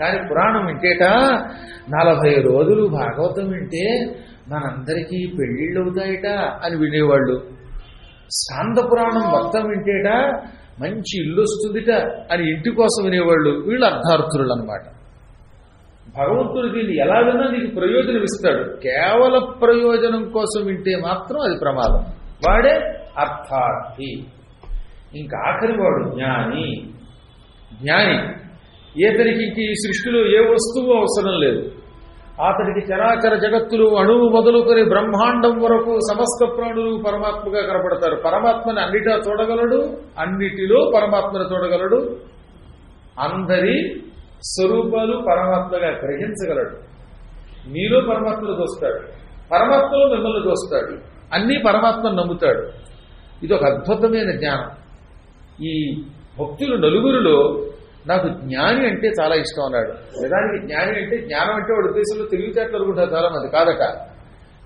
కానీ పురాణం వింటేట నలభై రోజులు భాగవతం వింటే మనందరికీ పెళ్ళిళ్ళు అవుతాయట అని వినేవాళ్ళు. స్కాంద పురాణం మొత్తం వింటేట మంచి ఇల్లు వస్తుందిట అని ఇంటి కోసం వినేవాళ్ళు. వీళ్ళు అర్థార్థులు అనమాట భగవంతుడు దీన్ని ఎలా విన్నా నీకు ప్రయోజనం ఇస్తాడు. కేవల ప్రయోజనం కోసం వింటే మాత్రం అది ప్రమాదం. వాడే అర్థార్థి. ఇంకా ఆఖరి వాడు జ్ఞాని. జ్ఞాని ఏతనికి ఈ సృష్టిలో ఏ వస్తువు అవసరం లేదు. అతడికి చరాచర జగత్తులు అణువు మొదలుకొని బ్రహ్మాండం వరకు సమస్త ప్రాణులు పరమాత్మగా కనపడతారు. పరమాత్మని అన్నిటా చూడగలడు? అన్నిటిలో పరమాత్మను చూడగలడు. అందరి స్వరూపాలు పరమాత్మగా గ్రహించగలడు. నీలో పరమాత్మను దోస్తాడు పరమాత్మలో మిమ్మల్ని దోస్తాడు అన్నీ పరమాత్మను నమ్ముతాడు. ఇది ఒక అద్భుతమైన జ్ఞానం. ఈ భక్తులు నలుగురిలో నాకు జ్ఞాని అంటే చాలా ఇష్టం అన్నాడు. నిజానికి జ్ఞాని అంటే జ్ఞానం అంటే వాడు ఉద్దేశంలో తెలివితేటలు అనుకుంటారు చాలా మంది. కాదట.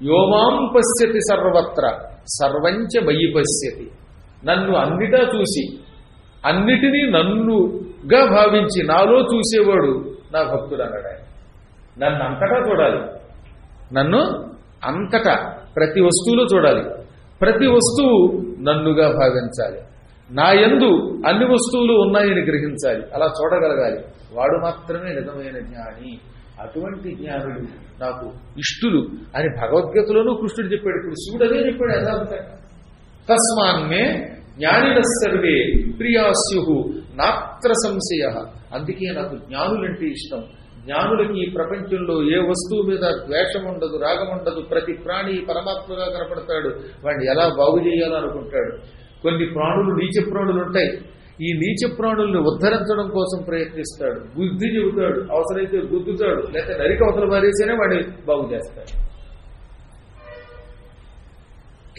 యోమాం పశ్యతి సర్వత్ర సర్వంచ మయి పశ్యతి. నన్ను అన్నిటా చూసి అన్నిటినీ నన్నుగా భావించి నాలో చూసేవాడు నా భక్తుడు అన్నాడు ఆయన. నన్ను అంతటా చూడాలి. నన్ను అంతటా ప్రతి వస్తువులో చూడాలి. ప్రతి వస్తువు నన్నుగా భావించాలి. నా యందు అన్ని వస్తువులు ఉన్నాయని గ్రహించాలి. అలా చూడగలగాలి. వాడు మాత్రమే నిజమైన జ్ఞాని. అటువంటి జ్ఞానులు నాకు ఇష్టులు అని భగవద్గీతలోనూ కృష్ణుడు చెప్పాడు. ఇప్పుడు శివుడు అదే చెప్పాడు. యథార్థంగా తస్మాన్మే జ్ఞానిన సర్వే ప్రియాస్యు నాత్ర సంశయ. అందుకే నాకు జ్ఞానులంటే ఇష్టం. జ్ఞానులకి ఈ ప్రపంచంలో ఏ వస్తువు మీద ద్వేషం ఉండదు రాగం ఉండదు ప్రతి ప్రాణి పరమాత్మగా కనపడతాడు. వాడిని ఎలా బాగు చేయాలనుకుంటాడు? కొన్ని ప్రాణులు నీచ ప్రాణులు ఉంటాయి. ఈ నీచ ప్రాణుల్ని ఉద్ధరించడం కోసం ప్రయత్నిస్తాడు. బుద్ధి చెబుతాడు. అవసరమైతే గుద్దుతాడు. లేకపోతే నరిక అవతల పారేసేనే వాడి బాగు చేస్తాడు.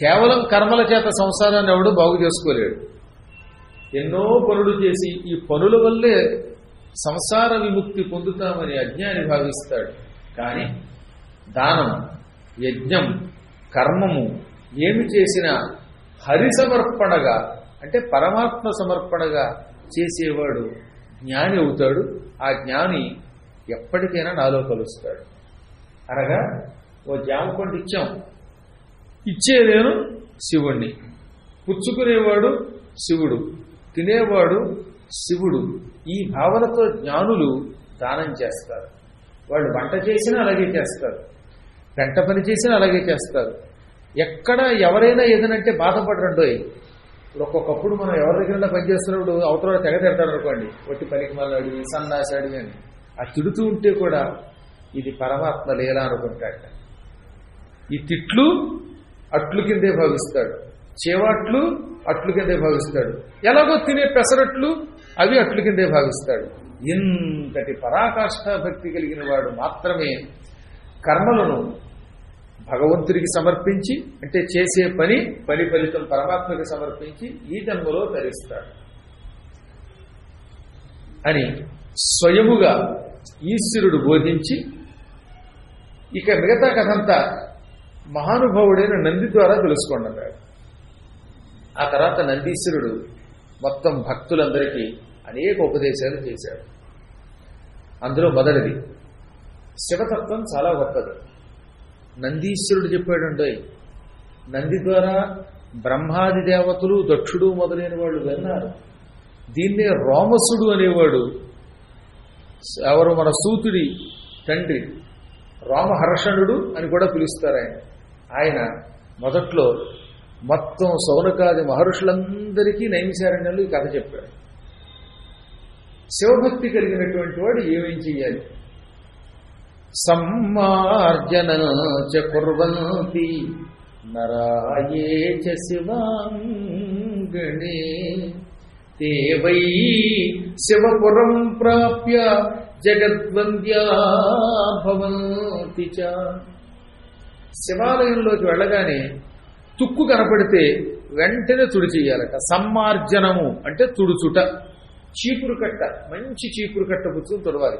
కేవలం కర్మల చేత సంసారాన్ని ఎవడు బాగు చేసుకోలేడు. ఎన్నో పనులు చేసి ఈ పనుల వల్లే సంసార విముక్తి పొందుతామని అజ్ఞాని భావిస్తాడు. కానీ దానం యజ్ఞం కర్మము ఏమి చేసినా హరి సమర్పణగా అంటే పరమాత్మ సమర్పణగా చేసేవాడు జ్ఞాని అవుతాడు. ఆ జ్ఞాని ఎప్పటికైనా నాలో కలుస్తాడు. అనగా ఓ జామ పండు ఇచ్చాం. ఇచ్చేదేను శివుణ్ణి. పుచ్చుకునేవాడు శివుడు. తినేవాడు శివుడు. ఈ భావనతో జ్ఞానులు దానం చేస్తారు. వాళ్ళు వంట చేసినా అలాగే చేస్తారు. వెంట పని చేసినా అలాగే చేస్తారు. ఎక్కడ ఎవరైనా ఏదనంటే బాధపడరండోయ్. ఇప్పుడు ఒక్కొక్కప్పుడు మనం ఎవరి దగ్గర పనిచేస్తున్నప్పుడు అవతల తెగ తిడతాడు అనుకోండి. ఒట్టి పనికి మళ్ళాడు సన్నాసాడు అని. ఆ తిడుతూ ఉంటే కూడా ఇది పరమాత్మ లేలా అనుకుంటాడు ఈ తిట్లు అట్లు కిందే భావిస్తాడు. చేవాట్లు అట్లు కిందే భావిస్తాడు. ఎలాగో తినే పెసరట్లు అవి అట్లు కిందే భావిస్తాడు. ఇంతటి పరాకాష్ఠ భక్తి కలిగిన వాడు మాత్రమే కర్మలను భగవంతుడికి సమర్పించి అంటే చేసే పని పని ఫలితం పరమాత్మకి సమర్పించి ఈ జన్మలో ధరిస్తాడు. అని స్వయముగా ఈశ్వరుడు బోధించి ఇక మిగతా కథంతా మహానుభావుడైన నంది ద్వారా తెలుసుకోండి అన్నాడు ఆ తర్వాత నందీశ్వరుడు మొత్తం భక్తులందరికీ అనేక ఉపదేశాలు చేశాడు. అందులో మొదటిది శివతత్వం చాలా గొప్పది. నందీశ్వరుడు చెప్పాడండి నంది ద్వారా బ్రహ్మాది దేవతలు దక్షుడు మొదలైన వాళ్ళు విన్నారు. దీన్నే రోమసుడు అనేవాడు. ఎవరు మన సూతుడి తండ్రి రామహర్షణుడు అని కూడా పిలుస్తారు ఆయన. ఆయన మొదట్లో మొత్తం సౌనకాది మహర్షులందరికీ నైమిశారణ్యంలో ఈ కథ చెప్పాడు. శివభక్తి కలిగినటువంటి వాడు ఏమేం చెయ్యాలి? సమ్మార్జన చ కుర్వంతి. నరాయే చ శివాంగణే తే వై శివపురం ప్రాప్య జగద్వంద్యా భవంతి చ. శివాలయంలోకి వెళ్ళగానే తుక్కు కనపడితే వెంటనే తుడిచేయాలట సమ్మార్జనము అంటే తుడుచుట. చీపురు కట్ట మంచి చీపురు కట్ట పుచ్చుకుని తుడవాలి.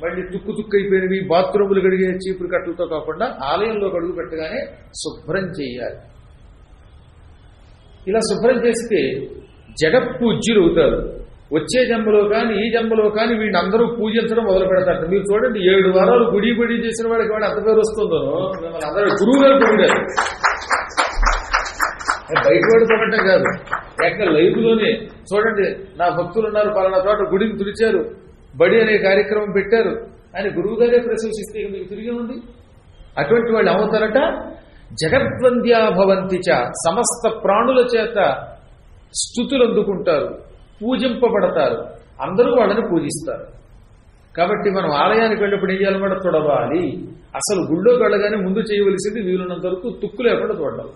మళ్ళీ తుక్కు తుక్కు అయిపోయినవి బాత్రూములు కడిగే చీపురు కట్టలతో కాకుండా ఆలయంలో కడుగు పెట్టగానే శుభ్రం చేయాలి. ఇలా శుభ్రం చేస్తే జగత్పూజ్యులు అవుతారు వచ్చే జన్మలో కానీ ఈ జన్మలో కానీ వీడిని అందరూ పూజించడం మొదలు పెడతారు. మీరు చూడండి ఏడు వారాలు గుడి గుడి చేసిన వాడికి వాడు అంత పేరు వస్తుందో. మిమ్మల్ని అందరూ గురువు గారు పొగిడారు. బయట వాడు పొగటం కాదు. ఎక్కడ లైవ్లోనే చూడండి నా భక్తులు ఉన్నారు పలానా చోట గుడిని తుడిచారు. బడి అనే కార్యక్రమం పెట్టారు. అని గురువు గారే ప్రశంసిస్తే మీకు తిరిగి ఉంది అటువంటి వాళ్ళు అవుతారట జగద్వంద్యాభవంతి చ సమస్త ప్రాణుల చేత స్థుతులు అందుకుంటారు. పూజింపబడతారు. అందరూ వాళ్ళని పూజిస్తారు. కాబట్టి మనం ఆలయానికి వెళ్ళినప్పుడు ఏం చేయాలన్నమాట తొడవాలి. అసలు గుళ్ళో వెళ్ళగానే ముందు చేయవలసింది వీలున్నంత వరకు తుక్కు లేకుండా చూడడం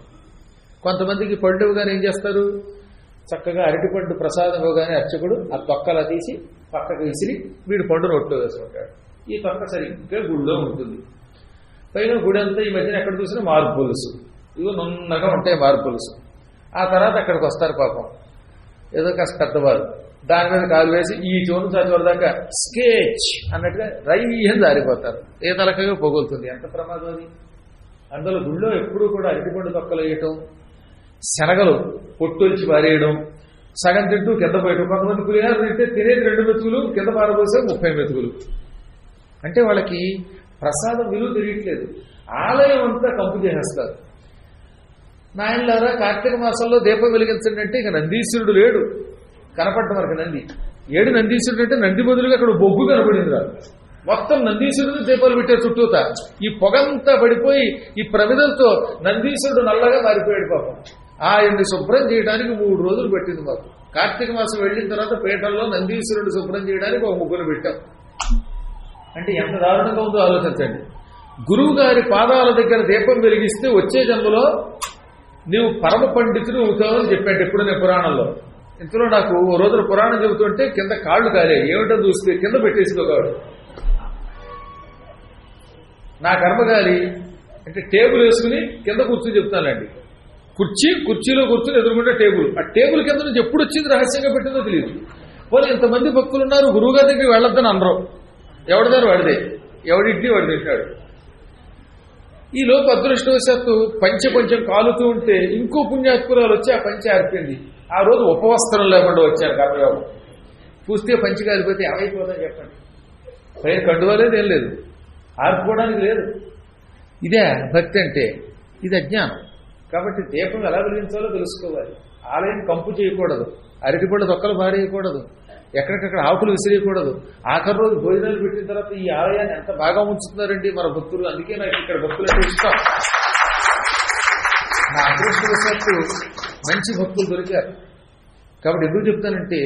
కొంతమందికి పళ్ళు ఏం చేస్తారు? చక్కగా అరటిపండు ప్రసాదం ఇవ్వగానే అర్చకుడు ఆ తొక్కలా తీసి పక్కకు విసిరి వీడు పండు రొట్టె వేసుకుంటాడు. ఈ పక్క సరిగ్గా గుడిలో ఉంటుంది. పైన గుడి అంతా ఈ మధ్యన ఎక్కడ చూసినా మార్పులుసు. ఇవి నున్నగా ఉంటాయి మార్పులుసు. ఆ తర్వాత అక్కడికి వస్తారు పాపం. ఏదో కాస్త పెద్దవారు దాని మీద కాలు వేసి ఈ చోను చదివేదాకా స్కేచ్ అన్నట్టుగా రైహం జారిపోతారు. ఏ తలకగా పొగులుతుంది. ఎంత ప్రమాదం అది? అందులో గుళ్ళో ఎప్పుడూ కూడా అరటిపండు తొక్కలు వేయటం శనగలు పొట్టొలిచి పారేయడం సగం తింటూ కింద పోయటం కొంతమంది పులిహార తింటే తినేది రెండు మెతుకులు కింద పారబోసే ముప్పై మెతుకులు. అంటే వాళ్ళకి ప్రసాదం విలువ తెలియట్లేదు. ఆలయం అంతా కంపు చేసేస్తారు. నాయనలారా కార్తీక మాసంలో దీపం వెలిగించండి అంటే ఇక నందీశ్వరుడు లేడు. కనపడ్డ మనకి నంది. ఏడు నందీశ్వరుడు అంటే నంది బదులుగా అక్కడ బొగ్గు కనపడింది రా. మొత్తం నందీశ్వరుడు దీపాలు పెట్టే చుట్టూత. ఈ పొగంతా పడిపోయి ఈ ప్రమిదలతో నందీశ్వరుడు నల్లగా మారిపోయాడు పాపం. ఆయన్ని శుభ్రం చేయడానికి మూడు రోజులు పెట్టింది మాకు. కార్తీక మాసం వెళ్ళిన తర్వాత పీఠంలో నందీశ్వరుడు శుభ్రం చేయడానికి ఒక ముగ్గురు పెట్టాం. అంటే ఎంత దారుణంగా ఉందో ఆలోచించండి. గురువు గారి పాదాల దగ్గర దీపం వెలిగిస్తే వచ్చే జన్మలో నీవు పరమ పండితుడు అవుతావని చెప్పాడు ఎప్పుడు నేను పురాణంలో. ఇంతలో నాకు ఓ రోజున పురాణం చెబుతుంటే కింద కాళ్ళు కాలే ఏమిటో చూస్తే కింద పెట్టేసుకోగాడు నా కర్మగాలి అంటే టేబుల్ వేసుకుని కింద కూర్చొని చెప్తానండి. కుర్చీ కుర్చీలో కూర్చుని ఎదుర్కొంటే టేబుల్. ఆ టేబుల్ కింద నుంచి ఎప్పుడు వచ్చింది రహస్యంగా పెట్టిందో తెలియదు. పోనీ ఇంతమంది భక్తులు ఉన్నారు గురువుగారి దగ్గరికి వెళ్ళొద్దని అనరు. ఎవడిదారు వాడిదే? ఎవడింటి వాడు తింటాడు? ఈ లోపు అదృష్టవశాత్తు పంచె కొంచెం కాలుతూ ఉంటే ఇంకో పుణ్యాత్పురాలు వచ్చి ఆ పంచె ఆర్పింది ఆ రోజు ఉపవస్త్రం లేకుండా వచ్చారు కర్మయోగం చూస్తే పంచి కాలిపోతే ఏమైపోతుందని చెప్పండి. పైన కండువలేదు ఏం లేదు ఆర్పుకోవడానికి లేదు. ఇదే భక్తి అంటే ఇది అజ్ఞానం. కాబట్టి దీపం ఎలా వెలిగించాలో తెలుసుకోవాలి. ఆలయం కంపు చేయకూడదు. అరటిపళ్ళ తొక్కలు పారేయకూడదు. ఎక్కడికక్కడ ఆకులు విసిరేయకూడదు. ఆఖరి రోజు భోజనాలు పెట్టిన తర్వాత ఈ ఆలయాన్ని ఎంత బాగా ఉంచుతున్నారండి మన భక్తులు. అందుకే నాకు ఇక్కడ భక్తులు అంటే ఇష్టం. నా అదృష్టవశాత్తు మంచి భక్తులు దొరికారు. కాబట్టి ఎందుకు చెప్తానంటే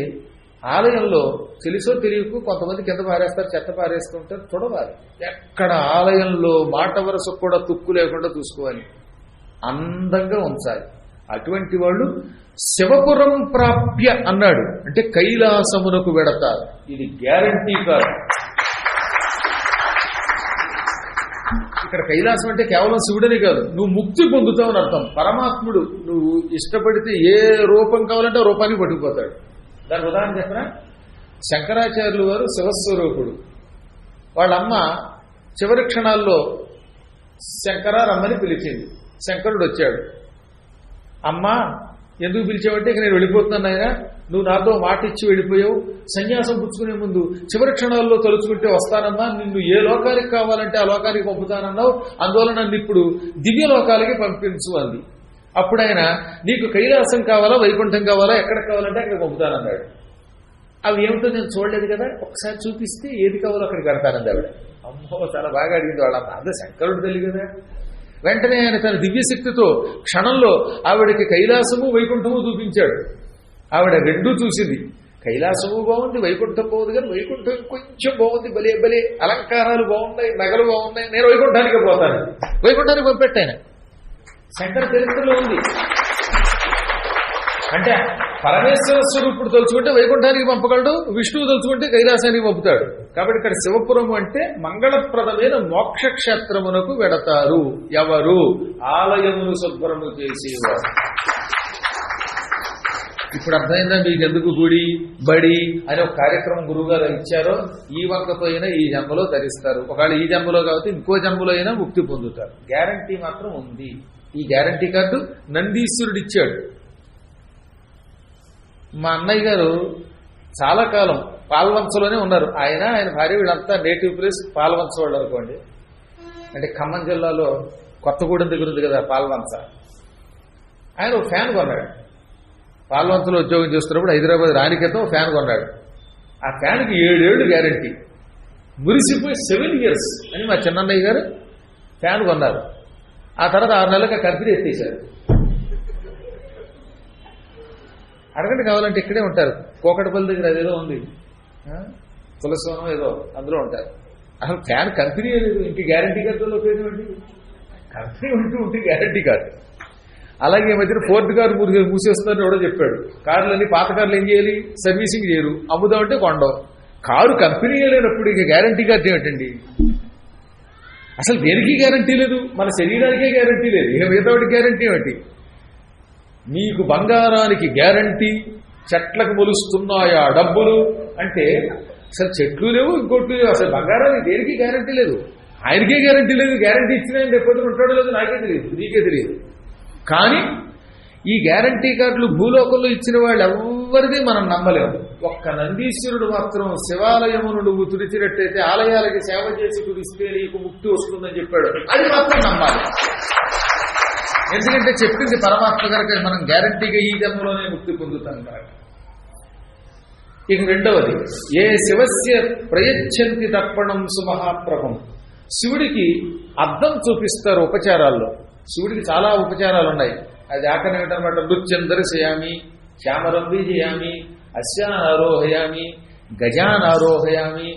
ఆలయంలో తెలుసో తెలియకు కొంతమంది కింద పారేస్తారు చెత్త పారేస్తూ ఉంటారు చూడవాలి ఎక్కడ ఆలయంలో మాట వరసకు కూడా తుక్కు లేకుండా చూసుకోవాలి. అందంగా ఉంచాలి. అటువంటి వాళ్ళు శివపురం ప్రాప్య అన్నాడు. అంటే కైలాసమునకు వెడతారు. ఇది గ్యారంటీ కాదు. ఇక్కడ కైలాసం అంటే కేవలం శివుడని కాదు. నువ్వు ముక్తి పొందుతావు అని అర్థం. పరమాత్ముడు నువ్వు ఇష్టపడితే ఏ రూపం కావాలంటే ఆ రూపానికి పట్టుకుపోతాడు. దానికి ఉదాహరణ చెప్పరా శంకరాచార్యులు వారు శివస్వరూపుడు. వాళ్ళమ్మ చివరి క్షణాల్లో శంకర రమ్మని పిలిచింది. శంకరుడు వచ్చాడు. అమ్మా ఎందుకు పిలిచావంటే ఇక నేను వెళ్ళిపోతున్నాను ఆయన నువ్వు నాతో మాట ఇచ్చి వెళ్ళిపోయావు. సన్యాసం పుచ్చుకునే ముందు చివరి క్షణాల్లో తలుచుకుంటే వస్తానమ్మా. నిన్ను ఏ లోకానికి కావాలంటే ఆ లోకానికి పంపుతానన్నావు. అందువల్ల నన్ను ఇప్పుడు దివ్య లోకాలకి పంపించు అంది. అప్పుడు ఆయన నీకు కైలాసం కావాలా? వైకుంఠం కావాలా? ఎక్కడ కావాలంటే అక్కడ పంపుతానన్నాడు. అవి ఏమిటో నేను చూడలేదు కదా. ఒకసారి చూపిస్తే ఏది కావాలో అక్కడికి కడతానంది ఆవిడ అమ్మో చాలా బాగా అడిగింది వాళ్ళమ్మ. అదే శంకరుడు తెలియదు కదా. వెంటనే ఆయన తన దివ్యశక్తితో క్షణంలో ఆవిడకి కైలాసము వైకుంఠము చూపించాడు. ఆవిడ రెండూ చూసింది. కైలాసము బాగుంది వైకుంఠం బాగుంది కానీ వైకుంఠం కొంచెం బాగుంది భలే భలే అలంకారాలు బాగున్నాయి నగలు బాగున్నాయి. నేను వైకుంఠానికి పోతాను. వైకుంఠానికి పంపెట్టాను. శంకర చరిత్రలో ఉంది. అంటే పరమేశ్వర స్వరూపుడు తలుచుకుంటే వైకుంఠానికి పంపగలడు విష్ణువు తలుచుకుంటే కైలాసానికి పంపుతాడు. కాబట్టి ఇక్కడ శివపురం అంటే మంగళప్రదమైన మోక్షక్షేత్రమునకు వెడతారు. ఎవరు? ఆలయమును శుభ్రము చేసేవారు. ఇప్పుడు అర్థమైందా మీకు ఎందుకు గుడి బడి అనే ఒక కార్యక్రమం గురువుగారు ఇచ్చారో? ఈ వంకతో అయినా ఈ జన్మలో ధరిస్తారు. ఒకవేళ ఈ జన్మలో కాబట్టి ఇంకో జన్మలో అయినా ముక్తి పొందుతారు. గ్యారంటీ మాత్రం ఉంది. ఈ గ్యారంటీ కార్డు నందీశ్వరుడు ఇచ్చాడు మా అన్నయ్య గారు చాలా కాలం పాల్వంచలోనే ఉన్నారు. ఆయన ఆయన భార్య వీళ్ళంతా నేటివ్ ప్లేస్ పాల్వంచ వాళ్ళు అనుకోండి. అంటే ఖమ్మం జిల్లాలో కొత్తగూడెం దగ్గర ఉంది కదా పాల్వంచ. ఆయన ఒక ఫ్యాన్ కొన్నాడు. పాల్వంచలో ఉద్యోగం చేస్తున్నప్పుడు హైదరాబాద్ రాని క్రితం ఫ్యాన్ కొన్నాడు. ఆ ఫ్యాన్కి ఏడేళ్ళు గ్యారంటీ మురిసిపోయి సెవెన్ ఇయర్స్ అని మా చిన్నన్నయ్య గారు ఫ్యాన్ కొన్నారు. ఆ తర్వాత ఆరు నెలలకు కంపెనీ ఎత్తేసారు అడగండి కావాలంటే ఇక్కడే ఉంటారు. కోకటపల్లి దగ్గర అదేదో ఉంది. తులసోనం ఏదో అందులో ఉంటారు. అసలు ఫ్యాన్ కంపెనీ లేదు ఇంక గ్యారంటీ కార్డులో ఉపయోగం ఏంటి? కంపెనీ ఉంటూ ఉంటే గ్యారంటీ కార్డు అలాగే మధ్యన ఫోర్త్ కార్ మూడు మూసేస్తుందని ఎవడో చెప్పాడు. కార్లన్నీ పాత కార్లు ఏం చేయాలి? సర్వీసింగ్ చేయరు. అమ్ముదామంటే కొండవు కారు కంపెనీ లేనప్పుడు ఇక గ్యారంటీ కార్డు ఏమిటండి? అసలు దేనికి గ్యారంటీ లేదు? మన శరీరానికే గ్యారంటీ లేదు. ఇక మిగతా గ్యారంటీ ఏమిటి? మీకు బంగారానికి గ్యారంటీ చెట్లకు మొలుస్తున్నాయా డబ్బులు అంటే అసలు చెట్లు లేవు ఇంకోటి లేవు అసలు బంగారానికి దేనికి గ్యారంటీ లేదు? ఆయనకే గ్యారంటీ లేదు గ్యారంటీ ఇచ్చిన ఆయన ఉంటాడు ఉంటాడో లేదో నాకే తెలియదు నీకే తెలియదు. కానీ ఈ గ్యారంటీ కార్డులు భూలోకంలో ఇచ్చిన వాళ్ళు ఎవరిది మనం నమ్మలేము. ఒక్క నందీశ్వరుడు మాత్రం శివాలయమును నువ్వు తుడిచినట్టయితే ఆలయాలకి సేవ చేసి తుడిస్తే నీకు ముక్తి వస్తుందని చెప్పాడు. అది మాత్రం నమ్మాలి. ఎందుకంటే చెప్పింది పరమాత్మ కనుక మనం గ్యారంటీగా ఈ జన్మలోనే ముక్తి పొందుతాం కనుక. ఇక రెండవది ఏ శివస్య ప్రయచ్చంతి తర్పణం సుమహాప్రభం. శివుడికి అర్థం చూపిస్తారు ఉపచారాల్లో. శివుడికి చాలా ఉపచారాలు ఉన్నాయి అది ఆకరణ ఏంటనమాట నృత్యం దర్శయామి శ్యామరంభి చేయామి అశ్యానారోహయామి గజానారోహయామి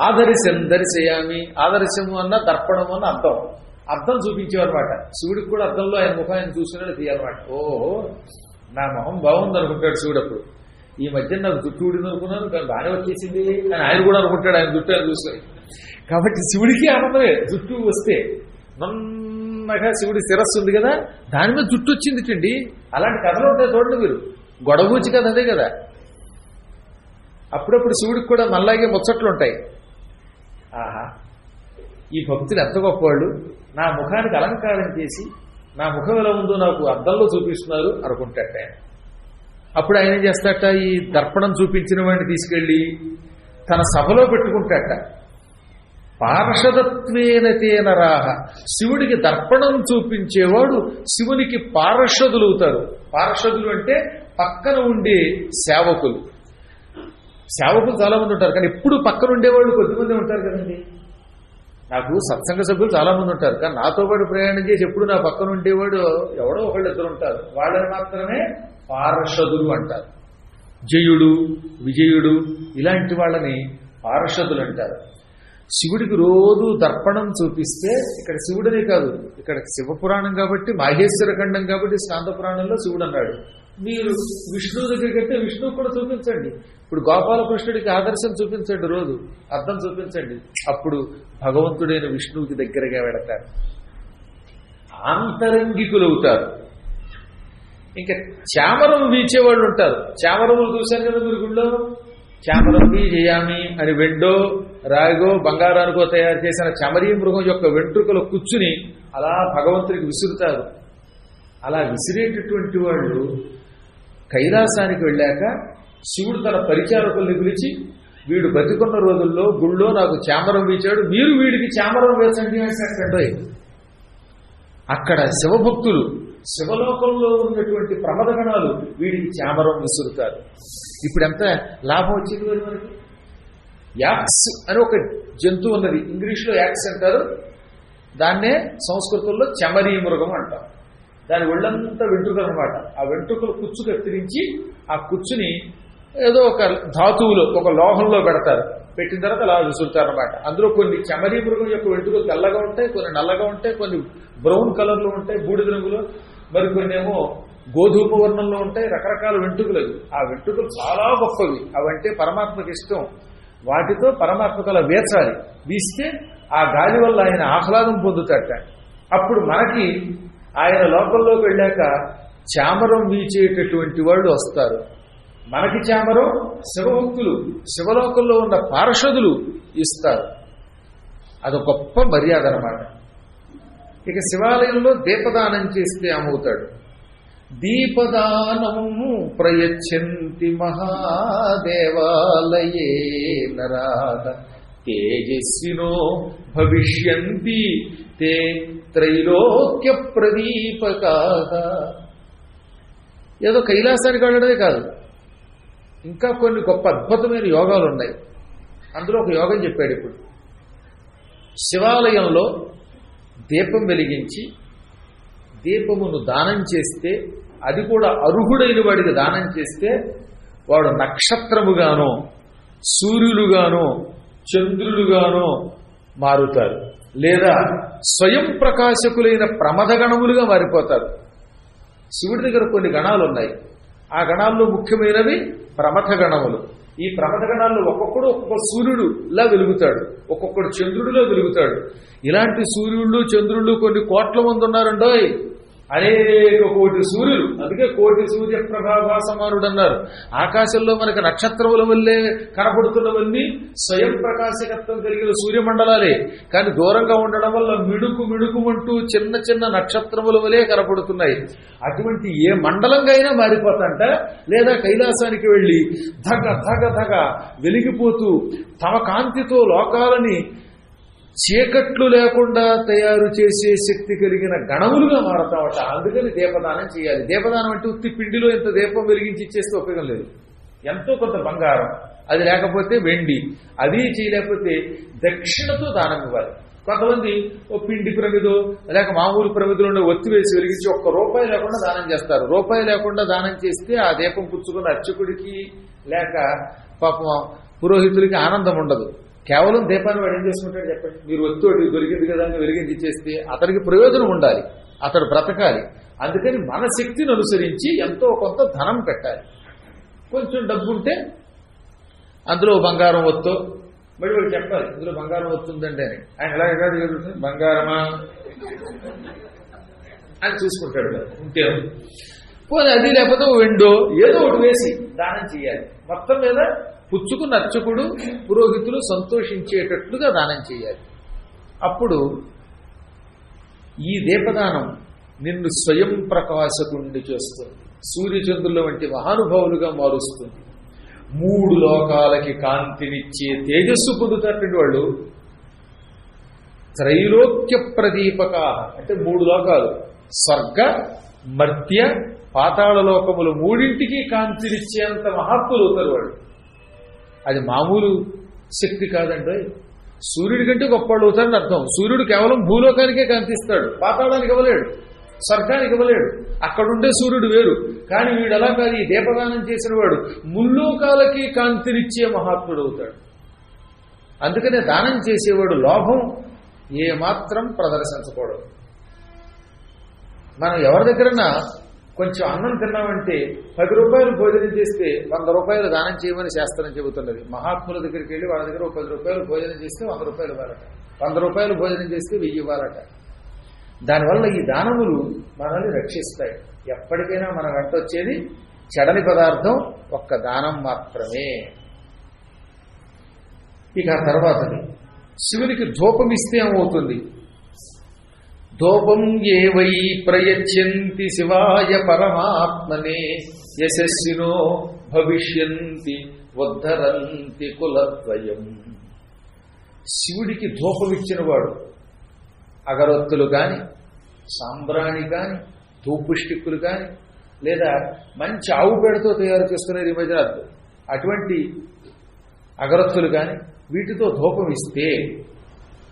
ఆదర్శం దర్శయామి ఆదర్శము అన్న దర్పణము అన్న అర్థం. అర్థం చూపించేవన్నమాట. శివుడికి కూడా అర్థంలో ఆయన ముఖం ఆయన చూసినట్టు తీయాలన్నమాట. ఓహో నా మొహం బాగుంది అనుకుంటాడు శివుడు అప్పుడు. ఈ మధ్య నాకు జుట్టు ఊడింది అనుకున్నాను కానీ బాగానే వచ్చేసింది. అని ఆయన కూడా అనుకుంటాడు ఆయన జుట్టు ఆయన చూసుకొని కాబట్టి శివుడికి ఆనందమే. జుట్టు వస్తే నన్నగా శివుడి శిరస్సు ఉంది కదా దాని మీద జుట్టు వచ్చింది చండి అలాంటి కథలు ఉంటాయి చూడండి మీరు. గొడవూచి కథ అదే కదా. అప్పుడప్పుడు శివుడికి కూడా మళ్ళాగే ముచ్చట్లు ఉంటాయి. ఈ భక్తులు ఎంత గొప్పవాళ్ళు? నా ముఖానికి అలంకారం చేసి నా ముఖం ఎలా ఉందో నాకు అద్దంలో చూపిస్తున్నారు అనుకుంటాట ఆయన. అప్పుడు ఆయన ఏం చేస్తాట ఈ దర్పణం చూపించిన వాడిని తీసుకెళ్ళి తన సభలో పెట్టుకుంటాట పార్షదత్వేన రాహ. శివుడికి దర్పణం చూపించేవాడు శివునికి పార్షదులు అవుతారు పార్షదులు అంటే పక్కన ఉండే సేవకులు. సేవకులు చాలా మంది ఉంటారు కానీ ఎప్పుడు పక్కన ఉండేవాళ్ళు కొద్దిమంది ఉంటారు కదండి. నాకు సత్సంగ సభ్యులు చాలా మంది ఉంటారు. కానీ నాతో పాటు ప్రయాణం చేసి ఎప్పుడు నా పక్కన ఉండేవాడు ఎవడో ఒకళ్ళు ఇద్దరు ఉంటారు. వాళ్ళని మాత్రమే పార్షదులు అంటారు. జయుడు విజయుడు ఇలాంటి వాళ్ళని పార్షదులు అంటారు. శివుడికి రోజు దర్పణం చూపిస్తే ఇక్కడ శివుడనే కాదు. ఇక్కడ శివపురాణం కాబట్టి మాహేశ్వర ఖండం కాబట్టి స్కాంత పురాణంలో శివుడు అన్నాడు. మీరు విష్ణువు దగ్గరికి వెళ్తే విష్ణువు కూడా చూపించండి. ఇప్పుడు గోపాలకృష్ణుడికి ఆదర్శం చూపించండి రోజు అర్థం చూపించండి. అప్పుడు భగవంతుడైన విష్ణువుకి దగ్గరగా వెడతారు ఆంతరంగికులవుతారు. ఇంకా చామరం వీచేవాళ్ళు ఉంటారు. చామరములు చూశారు కదా మీరు గుళ్ళో? చామరం చేయామి అని వెండో రాగో బంగారానికో తయారు చేసిన చమరీ మృగం యొక్క వెంట్రుకలు కూర్చుని అలా భగవంతుడికి విసురుతారు. అలా విసిరేటటువంటి వాళ్ళు కైలాసానికి వెళ్ళాక శివుడు తన పరిచారకుల్ని పిలిచి వీడు బతికున్న రోజుల్లో గుళ్ళో నాకు చామరం వీచాడు మీరు వీడికి చామరం వేసండి అంటే అక్కడ శివభక్తులు శివలోకంలో ఉన్నటువంటి ప్రమదగణాలు వీడికి చామరం విసురుతారు. ఇప్పుడు ఎంత లాభం వచ్చింది మరి మనకి? యాక్స్ అని ఒక జంతువు ఉన్నది ఇంగ్లీష్లో యాక్స్ అంటారు. దాన్నే సంస్కృతంలో చమరీ మృగం అంటారు. దాని ఒళ్ళంతా వెంట్రుకలు అనమాట ఆ వెంట్రుకలు కుచ్చు కత్తిరించి ఆ కుచ్చుని ఏదో ఒక ధాతువులో ఒక లోహంలో పెడతారు. పెట్టిన తర్వాత అలా విసురుతారనమాట. అందులో కొన్ని చమరీ మృగం యొక్క వెంట్రుకలు తెల్లగా ఉంటాయి కొన్ని నల్లగా ఉంటాయి కొన్ని బ్రౌన్ కలర్లో ఉంటాయి బూడిద రంగులో. మరి కొన్ని ఏమో గోధుమ వర్ణంలో ఉంటాయి రకరకాల వెంట్రుకలు ఆ వెంట్రుకలు చాలా గొప్పవి. అవంటే పరమాత్మకి ఇష్టం. వాటితో పరమాత్మకు అలా వేచాలి. వీస్తే ఆ గాలి వల్ల ఆయన ఆహ్లాదం పొందుతాట అప్పుడు మనకి ఆయన లోకంలోకి వెళ్ళాక చామరం వీచేటటువంటి వాళ్ళు వస్తారు. మనకి చామరం శివభక్తులు శివలోకంలో ఉన్న పార్షదులు ఇస్తారు. అది గొప్ప మర్యాద అనమాట ఇక శివాలయంలో దీపదానం చేస్తే అమ్ముతాడు దీపదానము ప్రయచ్చంతి మహాదేవాలయే నరాధ. తేజస్వినో భవిష్యంతి. తే త్రైలోక్య ప్రదీపకా ఏదో కైలాసానికి వెళ్ళడమే కాదు. ఇంకా కొన్ని గొప్ప అద్భుతమైన యోగాలు ఉన్నాయి. అందులో ఒక యోగం చెప్పాడు ఇప్పుడు. శివాలయంలో దీపం వెలిగించి దీపమును దానం చేస్తే అది కూడా అర్హుడైన వాడికి దానం చేస్తే వాడు నక్షత్రముగానో సూర్యులుగానో చంద్రులుగానో మారుతారు లేదా స్వయం ప్రకాశకులైన ప్రమదగణములుగా మారిపోతారు. శివుడి దగ్గర కొన్ని గణాలు ఉన్నాయి. ఆ గణాల్లో ముఖ్యమైనవి ప్రమథ గణములు. ఈ ప్రమథ గణాల్లో ఒక్కొక్కడు ఒక్కొక్క సూర్యుడులా వెలుగుతాడు. ఒక్కొక్కడు చంద్రుడిలో వెలుగుతాడు. ఇలాంటి సూర్యుళ్ళు చంద్రుళ్ళు కొన్ని కోట్ల మంది ఉన్నారండోయ్. అనేక కోటి సూర్యులు. అందుకే కోటి సూర్య ప్రభాభాసమానుడు అన్నారు ఆకాశంలో మనకు నక్షత్రముల వల్లే కనపడుతున్నవన్నీ స్వయం ప్రకాశకత్వం కలిగిన సూర్యమండలాలే. కానీ దూరంగా ఉండడం వల్ల మిడుకు మిడుకుమంటూ చిన్న చిన్న నక్షత్రముల వలె కనపడుతున్నాయి. అటువంటి ఏ మండలంగా అయినా మారిపోతాంట. లేదా కైలాసానికి వెళ్ళి ధగ ధగ ధగ వెలిగిపోతూ తమ కాంతితో లోకాలని చీకట్లు లేకుండా తయారు చేసే శక్తి కలిగిన గణములుగా మారతామట అందుకని దీపదానం చేయాలి. దీపదానం అంటే ఉత్తి పిండిలో ఇంత దీపం వెలిగించి ఇచ్చేస్తే ఉపయోగం లేదు. ఎంతో కొంత బంగారం అది లేకపోతే వెండి అది చేయలేకపోతే దక్షిణతో దానం ఇవ్వాలి. కొంతమంది ఓ పిండి ప్రమిదో లేక మామూలు ప్రమిదలో ఒత్తి వేసి వెలిగించి ఒక్క రూపాయి లేకుండా దానం చేస్తారు. రూపాయి లేకుండా దానం చేస్తే ఆ దీపం పుచ్చుకున్న అర్చకుడికి లేక పాపం పురోహితుడికి ఆనందం ఉండదు. కేవలం దీపాన్ని వాడు ఏం చేసుకుంటాడు చెప్పండి? మీరు ఒత్తిడి దొరికింది కదా అని వెలిగించి చేస్తే అతనికి ప్రయోజనం ఉండాలి. అతడు బ్రతకాలి. అందుకని మన శక్తిని అనుసరించి ఎంతో కొంత ధనం పెట్టాలి. కొంచెం డబ్బు ఉంటే అందులో బంగారం వత్తు మరి వాడు చెప్పాలి ఇందులో బంగారం వస్తుందండి అని. ఆయన ఎలా ఎలా దిగుతుంది బంగారమా? అని చూసుకుంటాడు ఉంటే పోనీ అది లేకపోతే ఓ ఏదో ఒకటి వేసి దానం చేయాలి. మొత్తం మీద పుచ్చుకు నచ్చుకుడు పురోహితులు సంతోషించేటట్లుగా దానం చేయాలి. అప్పుడు ఈ దీపదానం నిన్ను స్వయం ప్రకాశకుణ్ణి చేస్తుంది. సూర్యచంద్రుల వంటి మహానుభావులుగా మారుస్తుంది. మూడు లోకాలకి కాంతినిచ్చే తేజస్సు పొందుతారటువంటి వాళ్ళు. త్రైలోక్య ప్రదీపక అంటే మూడు లోకాలు స్వర్గ మర్త్య పాతాళ లోకములు మూడింటికి కాంతినిచ్చేంత మహాత్ములు అవుతారు వాళ్ళు. అది మామూలు శక్తి కాదండి. సూర్యుడి కంటే గొప్పవాళ్ళు అవుతారని అర్థం. సూర్యుడు కేవలం భూలోకానికే కాంతిస్తాడు పాతాళానికి ఇవ్వలేడు. స్వర్గానికి ఇవ్వలేడు. అక్కడుండే సూర్యుడు వేరు. కానీ వీడు అలా కాదు ఈ దీపదానం చేసిన వాడు ముల్లోకాలకి కాంతినిచ్చే మహాత్ముడు అవుతాడు. అందుకనే దానం చేసేవాడు లోభం ఏమాత్రం ప్రదర్శించకూడదు. మనం ఎవరి దగ్గరన్నా కొంచెం అన్నం తిన్నామంటే పది రూపాయలు భోజనం చేస్తే వంద రూపాయలు దానం చేయమని శాస్త్రం చెబుతున్నది. మహాత్ముల దగ్గరికి వెళ్ళి వాళ్ళ దగ్గర ఒక పది రూపాయలు భోజనం చేస్తే వంద రూపాయలు ఇవ్వాలట. వంద రూపాయలు భోజనం చేస్తే వెయ్యి ఇవ్వాలట. దానివల్ల ఈ దానములు మనల్ని రక్షిస్తాయి. ఎప్పటికైనా మన వెంట వచ్చేది చెడని పదార్థం ఒక్క దానం మాత్రమే. ఇక ఆ తర్వాతది. శివునికి ధూపం ఇస్తే ఏమవుతుంది? ధోపం ఏ వై ప్రయచ్చంతి శివాయ పరమాత్మనే యశస్వినో భవిష్యంతి ఉద్ధరంతి కులద్వయం. శివుడికి ధూపం ఇచ్చినవాడు అగరొత్తులు కాని సాంబ్రాణి కాని ధూపు స్టిక్కులు కాని లేదా మంచి ఆవు పేడతో తయారు చేస్తున్నారు ఈ అటువంటి అగరత్తులు కాని వీటితో ధూపం ఇస్తే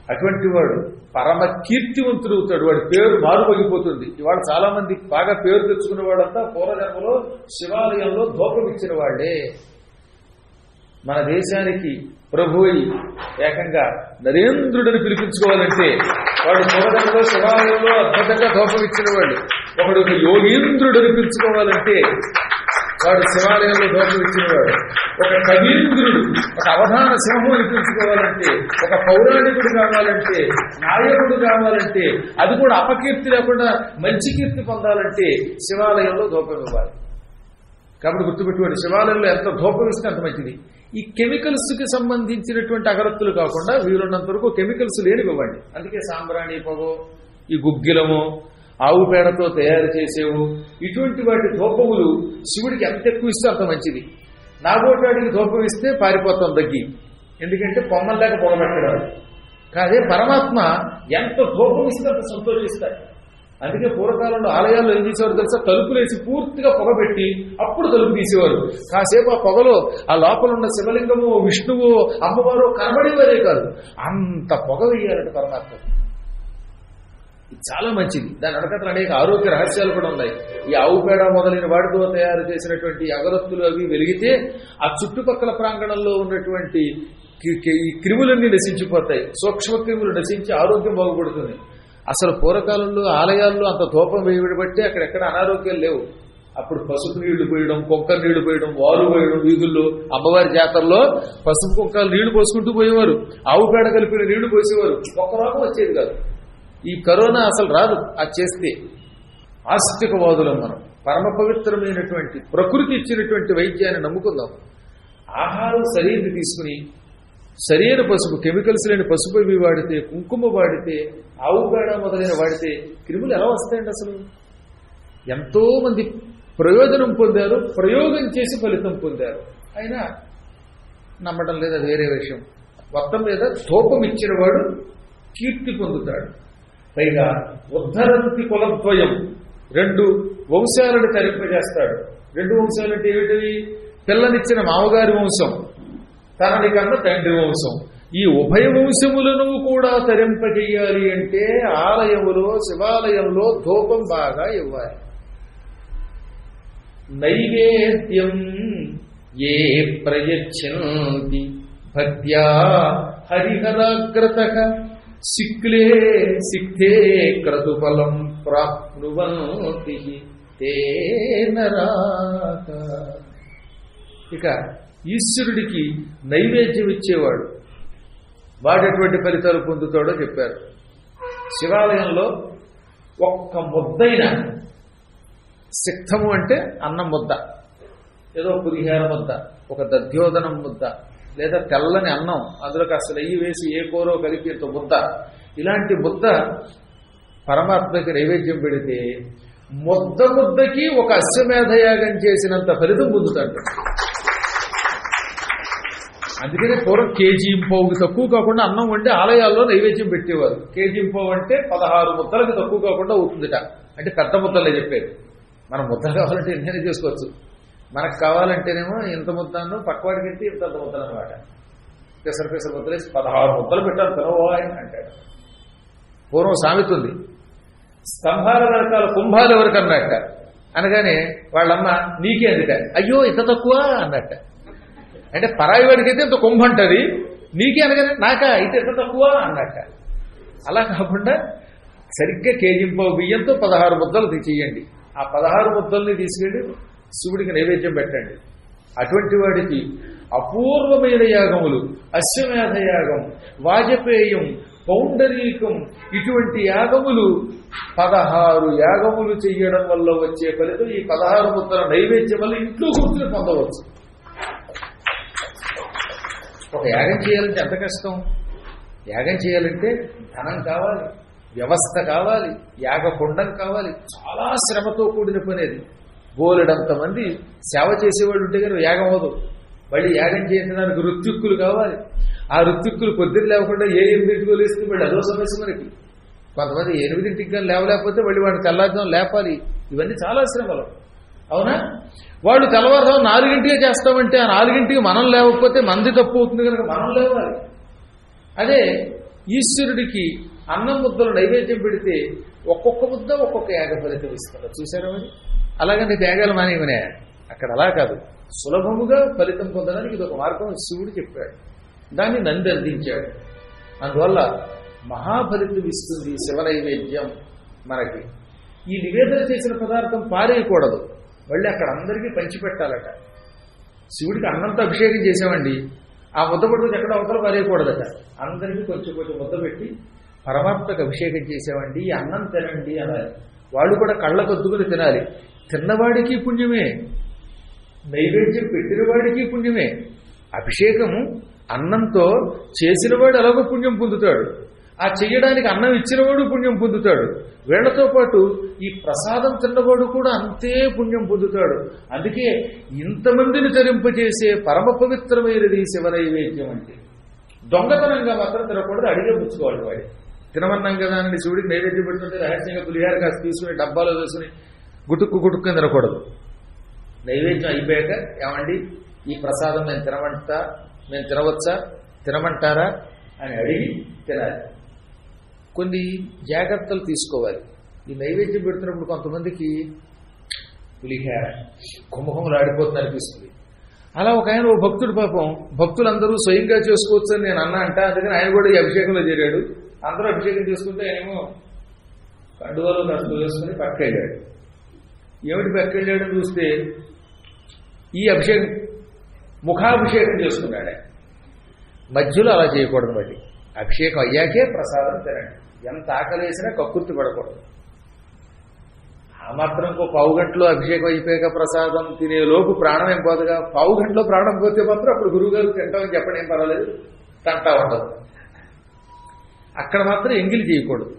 అటువంటి వాడు పరమ కీర్తివంతుడు అవుతాడు వాడి పేరు మారుమగిపోతుంది. ఇవాళ చాలా మంది బాగా పేరు తెచ్చుకున్న వాడంతా పూర్వజన్మలో శివాలయంలో ధూపం ఇచ్చిన వాళ్ళే. మన దేశానికి ప్రభు ఏకంగా నరేంద్రుడిని పిలిపించుకోవాలంటే వాడు పూర్వజన్మలో శివాలయంలో అద్భుతంగా ధూపం ఇచ్చిన వాళ్ళు ఒకడు యోగేంద్రుడిని పిలుచుకోవాలంటే వాడు శివాలయంలో దోషం ఇచ్చినవాడు ఒక కవీంద్రుడు ఒక అవధాన సింహం ఇప్పించుకోవాలంటే ఒక పౌరాణికుడు కావాలంటే నాయకుడు కావాలంటే అది కూడా అపకీర్తి లేకుండా మంచి కీర్తి పొందాలంటే శివాలయంలో దూపం ఇవ్వాలి. కాబట్టి గుర్తుపెట్టుకోండి శివాలయంలో ఎంత దూపం ఇస్తే అంత మంచిది. ఈ కెమికల్స్కి సంబంధించినటువంటి అగరత్తులు కాకుండా వీరున్నంత వరకు కెమికల్స్ లేనివ్వండి ఇవ్వండి. అందుకే సాంబ్రాణి పొగో ఈ గుగ్గిలము ఆవు పేడతో తయారు చేసేవు. ఇటువంటి వాటి ధూపములు శివుడికి ఎంత ఎక్కువ ఇస్తే అంత మంచిది. నాగోటాడికి ధూపం ఇస్తే పారిపోతాం దగ్గి. ఎందుకంటే కొమ్మల్లేక పొగబెట్టడం కాదే పరమాత్మ ఎంత ధూపం ఇస్తే అంత సంతోషిస్తాడు. అందుకే పూర్వకాలంలో ఆలయాల్లో ఏం చేసేవారు తెలుసా? తలుపులేసి పూర్తిగా పొగబెట్టి అప్పుడు తలుపు తీసేవారు. కాసేపు ఆ పొగలో ఆ లోపల ఉన్న శివలింగము విష్ణువు అమ్మవారు కనబడేవారే కాదు. అంత పొగ వేయాలంటే పరమాత్మ. ఇది చాలా మంచిది. దాని అడగతలు అనేక ఆరోగ్య రహస్యాలు కూడా ఉన్నాయి. ఈ ఆవు పేడ మొదలైన వాటితో తయారు చేసినటువంటి అగరత్తులు అవి వెలిగితే ఆ చుట్టుపక్కల ప్రాంగణంలో ఉన్నటువంటి ఈ క్రిములన్నీ నశించిపోతాయి. సూక్ష్మ క్రిములు నశించి ఆరోగ్యం బాగుపడుతుంది. అసలు పూర్వకాలంలో ఆలయాల్లో అంత ధూపం వేయబట్టి అక్కడెక్కడ అనారోగ్యాలు లేవు. అప్పుడు పసుపు నీళ్ళు పోయడం కుక్క నీళ్ళు పోయడం వారు పోయడం వీధుల్లో అమ్మవారి జాతరలో పసుపు కుక్కలు నీళ్ళు పోసుకుంటూ పోయేవారు. ఆవు పేడ కలిపిన నీళ్ళు పోసేవారు. ఒక్క రోగం వచ్చేది కాదు. ఈ కరోనా అసలు రాదు అది చేస్తే. ఆస్తికవాదులం మనం. పరమ పవిత్రమైనటువంటి ప్రకృతి ఇచ్చినటువంటి వైద్యాన్ని నమ్ముకుందాం. ఆహారం సరైనది తీసుకుని సరైన పసుపు కెమికల్స్ లేని పసుపు ఇవి వాడితే కుంకుమ వాడితే ఆవు పేడ మొదలైన వాడితే క్రిములు ఎలా వస్తాయండి అసలు? ఎంతో మంది ప్రయోజనం పొందారు ప్రయోగం చేసి ఫలితం పొందారు. అయినా నమ్మడం లేదు అది వేరే విషయం. మొత్తం మీద ధూపం ఇచ్చిన వాడు కీర్తి పొందుతాడు. పైగా ఉద్ధరంతి కులద్వయం రెండు వంశాలను తరింపజేస్తాడు. రెండు వంశాలు అంటే ఏమిటివి? పిల్లనిచ్చిన మామగారి వంశం తనని కన్నా తండ్రి వంశం. ఈ ఉభయ వంశములను కూడా తరింపజేయాలి అంటే ఆలయములో శివాలయంలో ధూపం బాగా ఇవ్వాలి. నైవేద్యం ఏ ప్రయచ్చి భక్త్యా హరిహరాగ్రత సిక్లే సిక్తే క్రతుఫలం ప్రాప్నువంతి తే నరాక ఇక ఈశ్వరుడికి నైవేద్యం ఇచ్చేవాడు. వాడేటువంటి ఫలితాలు పొందుతాడో చెప్పారు. శివాలయంలో ఒక్క ముద్దైన సిక్తము అంటే అన్నం ముద్ద. ఏదో పులిహార ముద్ద ఒక దధ్యోదనం ముద్ద లేదా తెల్లని అన్నం అందులో కాస్త నెయ్యి వేసి ఏ కూరో కలిపి ఇంత ముద్ద. ఇలాంటి ముద్ద పరమాత్మకి నైవేద్యం పెడితే ముద్ద ముద్దకి ఒక అశ్వమేధయాగం చేసినంత ఫలితం పొందుతాడు. అందుకనే పూర్వం కేజీ ఇంపోవుకి తక్కువ కాకుండా అన్నం వండి ఆలయాల్లో నైవేద్యం పెట్టేవారు. కేజీ ఇంపోవు అంటే పదహారు ముద్దలకు తక్కువ కాకుండా అవుతుందిట. అంటే పెద్ద ముద్దలే చెప్పేది. మనం ముద్ద కావాలంటే ఎన్నైనా చేసుకోవచ్చు. మనకు కావాలంటేనేమో ఇంత ముద్దాను పక్కవాడికి ఎత్తి ఇంత ముద్దలు అనమాట పెసర పెసరు ముద్దలేసి పదహారు ముద్దలు పెట్టాను తినవో ఆయన అంటాడు. పూర్వం సామెత ఉంది. స్తంభాల రకాల కుంభాలు ఎవరికన్నట్ట? అనగానే వాళ్ళమ్మ నీకే అందుట. అయ్యో ఇంత తక్కువ అన్నట్ట. అంటే పరాయి వాడికి అయితే ఇంత కుంభ అంటది. నీకే అనగానే నాకా? అయితే ఇంత తక్కువ అన్నట్ట. అలా కాకుండా సరిగ్గా కేజింపో బియ్యంతో పదహారు ముద్దలు తీసేయండి. ఆ పదహారు ముద్దల్ని తీసుకెళ్ళి శివుడికి నైవేద్యం పెట్టండి. అటువంటి వాడికి అపూర్వమైన యాగములు అశ్వమేధ యాగం వాజపేయం పౌండరీకం ఇటువంటి యాగములు పదహారు యాగములు చెయ్యడం వల్ల వచ్చే ఫలితం ఈ పదహారు ముద్ర నైవేద్యం వల్ల ఇంట్లో కూర్చుని పొందవచ్చు. ఒక యాగం చేయాలంటే ఎంత కష్టం? యాగం చేయాలంటే ధనం కావాలి వ్యవస్థ కావాలి యాగకుండం కావాలి. చాలా శ్రమతో కూడిన పనేది బోలెడంత మంది సేవ చేసేవాళ్ళు ఉంటే కానీ యాగం అవదు మళ్ళీ యాగం చేయడానికి రుత్తిక్కులు కావాలి. ఆ రుత్తిక్కులు పొద్దున్న లేకుండా ఏ ఎనిమిదింటికో లేస్తే మళ్ళీ అదో సమస్య మనకి. కొంతమంది ఎనిమిదింటికి కానీ లేవలేకపోతే మళ్ళీ వాడిని తెల్లార్థం లేపాలి. ఇవన్నీ చాలా శ్రమలు. అవునా? వాళ్ళు తెల్లవారుదాం నాలుగింటికే చేస్తామంటే ఆ నాలుగింటికి మనం లేవకపోతే మంది తప్పు అవుతుంది కనుక మనం లేవాలి. అదే ఈశ్వరుడికి అన్నం ముద్దలు నైవేద్యం పెడితే ఒక్కొక్క ముద్ద ఒక్కొక్క యాగ ఫలితం ఇస్తారు చూసారా మరి? అలాగని త్యాగాలు మానేమనే అక్కడ అలా కాదు. సులభముగా ఫలితం పొందడానికి ఇది ఒక మార్గం శివుడు చెప్పాడు. దాన్ని నంది అందించాడు. అందువల్ల మహాఫలితం ఇస్తుంది శివ నైవేద్యం మనకి. ఈ నివేదన చేసిన పదార్థం పారేయకూడదు. మళ్ళీ అక్కడ అందరికీ పంచిపెట్టాలట. శివుడికి అన్నంత అభిషేకం చేసామండి ఆ ముద్ద పట్టుకుని ఎక్కడ అవతల పారేయకూడదట. అందరికీ కొంచెం కొంచెం ముద్ద పెట్టి పరమాత్మకు అభిషేకం చేసామండి ఈ అన్నం తినండి అన్నారు వాళ్ళు కూడా కళ్ళ కొద్దుకుని తినాలి. తిన్నవాడికి పుణ్యమే. నైవేద్యం పెట్టినవాడికి పుణ్యమే. అభిషేకము అన్నంతో చేసినవాడు ఎలాగో పుణ్యం పొందుతాడు. ఆ చెయ్యడానికి అన్నం ఇచ్చినవాడు పుణ్యం పొందుతాడు. వీళ్ళతో పాటు ఈ ప్రసాదం తిన్నవాడు కూడా అంతే పుణ్యం పొందుతాడు. అందుకే ఇంతమందిని తరింపజేసే పరమ పవిత్రమైనది శివ నైవేద్యం అంటే. దొంగతనంగా మాత్రం తినకూడదు అడిగే పుచ్చుకోవాలి వాడి తినమన్నాం కదా అని శివుడికి నైవేద్యం పెడుతుంటే రహస్యంగా పులిహార కాస్త తీసుకుని డబ్బాలో వేసుకుని గుటుక్కు గుటుక్కు తినకూడదు. నైవేద్యం అయిపోయాక ఏమండి? ఈ ప్రసాదం మేము తినమంటా? మేము తినవచ్చా? తినమంటారా? అని అడిగి తినాలి. కొన్ని జాగ్రత్తలు తీసుకోవాలి. ఈ నైవేద్యం పెడుతున్నప్పుడు కొంతమందికి పులిహార కుంభకంలో ఆడిపోతుంది అనిపిస్తుంది. అలా ఒక ఆయన ఓ భక్తుడు పాపం భక్తులందరూ స్వయంగా చేసుకోవచ్చు అని నేను అన్నా అంట అందుకని ఆయన కూడా ఈ అభిషేకంలో చేరాడు. అందరూ అభిషేకం చేసుకుంటే ఆయనేమో కండువలో కాస్త వేసుకుని పక్కెళ్ళాడు ఏమిటి పక్కెళ్ళాడని చూస్తే ఈ అభిషేకం ముఖాభిషేకం చేసుకున్నాడు. మధ్యలో అలా చేయకూడదు మళ్ళీ అభిషేకం అయ్యాకే ప్రసాదం తినండి. ఎంత ఆకలి వేసినా కక్కుర్తి పడకూడదు. ఆ మాత్రం ఇంకో పావు గంటలో అభిషేకం అయిపోయాక ప్రసాదం తినే లోపు ప్రాణం ఏం పోదుగా? పావు గంటలో ప్రాణం పోతే మాత్రం అప్పుడు గురువు గారు తింటామని చెప్పడం ఏం పర్వాలేదు. తంటా ఉండదు. అక్కడ మాత్రం ఎంగిలి చేయకూడదు.